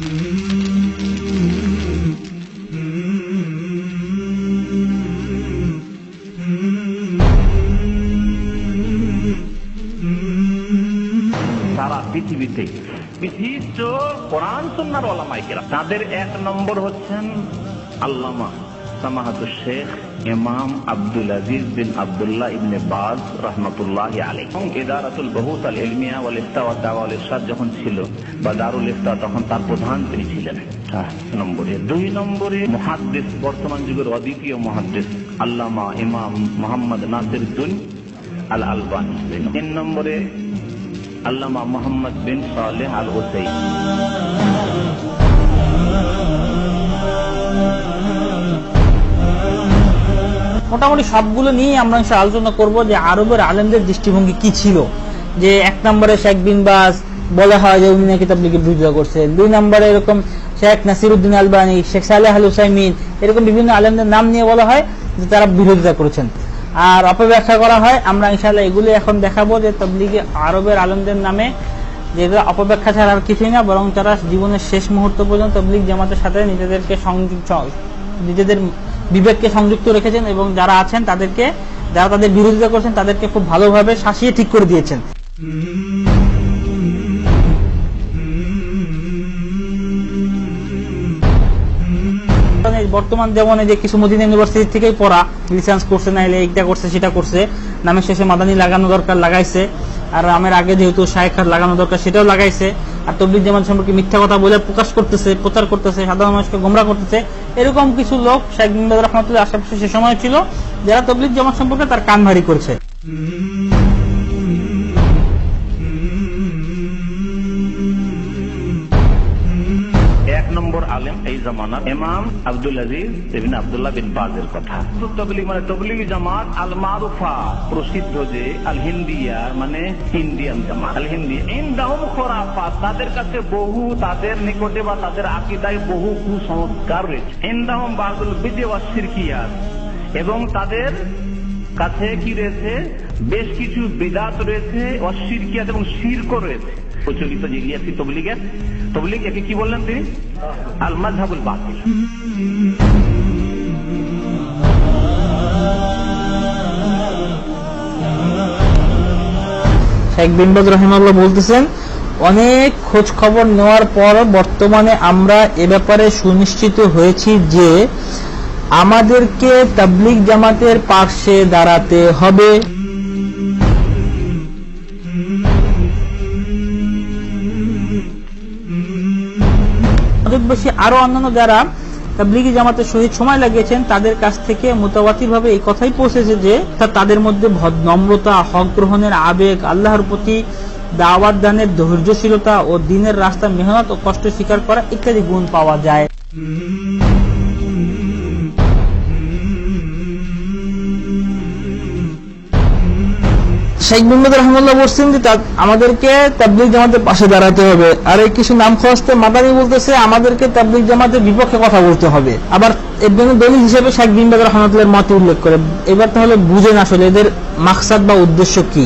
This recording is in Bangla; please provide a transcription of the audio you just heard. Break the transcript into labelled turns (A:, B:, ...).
A: সারা পৃথিবীতে বিশিষ্ট কোরআন সন্ন্যার ওলামাইকেরা তাদের এক নম্বর হচ্ছেন আল্লামা সামাহাতুল শেখ ইমাম আব্দুল আজিজ বিন আব্দুল্লাহ ইবনে বাজ রহমতুল্লাহ আলী এবং ইদারাতুল বহুত আল ইলমিয়া ওয়াল ইফতা ওয়া দাওয়া ওয়াল ইরশাদ যখন ছিল বা দারুল ইফতা তখন তার প্রধান তিনি ছিলেন। নম্বরে। দুই নম্বরে মুহাদ্দিস বর্তমান যুগের অদ্বিতীয় মুহাদ্দিস আল্লামা ইমাম মোহাম্মদ নাসির দুন আল আলবানী তিন নম্বরে আল্লামা মোহাম্মদ বিন সালেহ আল হোসেন
B: মোটামুটি সবগুলো নিয়ে আমরা আলোচনা করব যে আরবের আলেমদের দৃষ্টিভঙ্গি কি ছিল। যে এক নম্বরে শেখ বিন বাস, বলা হয় যে উনি নাকি তাবলিগে বিরোধিতা করছেন দুই নম্বরে এরকম শেখ নাসিরুদ্দিন আলবানী, শেখ সালেহ আল হুসাইমিন, এরকম বিভিন্ন আলেমদের নাম নিয়ে বলা হয় যে তারা বিরোধিতা করেছেন। আর অপব্যাখ্যা করা হয়, আমরা ইনশাল্লাহ এগুলি এখন দেখাবো যে তবলিগে আরবের আলেমদের নামে যেটা অপব্যাখ্যা ছাড়া আর কিছুই না, বরং তারা জীবনের শেষ মুহূর্ত পর্যন্ত তবলিগ জামাতের সাথে নিজেদেরকে সংযুক্ত নিজেদের বিবেককে সংযুক্ত রেখেছেন এবং যারা আছেন তাদেরকে, যারা তাদের বিরোধিতা করছেন তাদেরকে খুব ভালোভাবে শাসিয়ে ঠিক করে দিয়েছেন। বর্তমান যেমন এই যে কিছু মদিনা ইউনিভার্সিটি থেকেই পড়া লিসেন্স করছে না এইটা করছে, সেটা করছে নামের শেষে মাদানি লাগানো দরকার লাগাইছে। আর আমের আগে যেহেতু শায়েখার লাগানো দরকার, সেটাও লাগাইছে। আর তবলিক জামাত সম্পর্কে মিথ্যা কথা বলে প্রকাশ করতেছে, প্রচার করতেছে, সাধারণ মানুষকে গোমরা করতেছে। এরকম কিছু লোক বিন বাজ রহমতুল্লাহ আশেপাশে সে সময় ছিল, যারা তবলিক জামাত সম্পর্কে তার কান ভারী করছে।
A: আলেম এই জামানার ইমাম আব্দুল আজিজ ইবিন আব্দুল্লাহ বিন বাজের কথা। তবলিগ মানে তবলিগ জামাত আল মারুফা প্রসিদ্ধ যে আল হিন্দিয়া মানে ইন্ডিয়ান জামাত। আল হিন্দি ইনদাহুম খোরাফা, তাদের কাছে বহু, তাদের নিকটে বা তাদের আকিদায় বহু কুসংস্কার রয়েছে। ইনদাহুম বাদুল বিজে ওয়া এবং তাদের কাছে কি রয়েছে? বেশ কিছু বিদাত রয়েছে অশিরকিয়াত এবং শিরকও রয়েছে। প্রচলিত যে ইয়াসি তবলিগের? তবলিগ একে কি বললেন তিনি? আল মাযহাবুল বাতিল।
B: শেখ বিন বাজ রহিমাল্লাহ বলতেছেন, অনেক খোঁজ খবর নেওয়ার পর বর্তমানে আমরা এ ব্যাপারে সুনিশ্চিত হয়েছি যে আমাদেরকে তাবলিগ জামাতের পার্শ্বে দাঁড়াতে হবে। ভারতবর্ষী আরও অন্যান্য যারা তাবলিগি জামাতের সহিত সময় লাগিয়েছেন, তাদের কাছ থেকে মোতাবাতির ভাবে এই কথাই পৌঁছেছে যে তাদের মধ্যে নম্রতা হক গ্রহণের আবেগ, আল্লাহর প্রতি দাওয়াত দানের ধৈর্যশীলতা ও দিনের রাস্তা মেহনত ও কষ্ট স্বীকার করা ইত্যাদি গুণ পাওয়া যায়। শেখ মোহাম্মদ রহমুল্লাহ বলছেন যে আমাদেরকে তাবলিক জামাতের পাশে দাঁড়াতে হবে। আর এই কিছু নাম খোঁজতে মাদানি বলতেছে, আমাদেরকে তাবলিক জামাতের বিপক্ষে কথা বলতে হবে। আবার এর জন্য দলিল হিসেবে শেখ বিন বাজ রহমতুল্লাহর মত উল্লেখ করে। এবার তাহলে বুঝেন আসলে এদের মাকসাদ বা উদ্দেশ্য কি।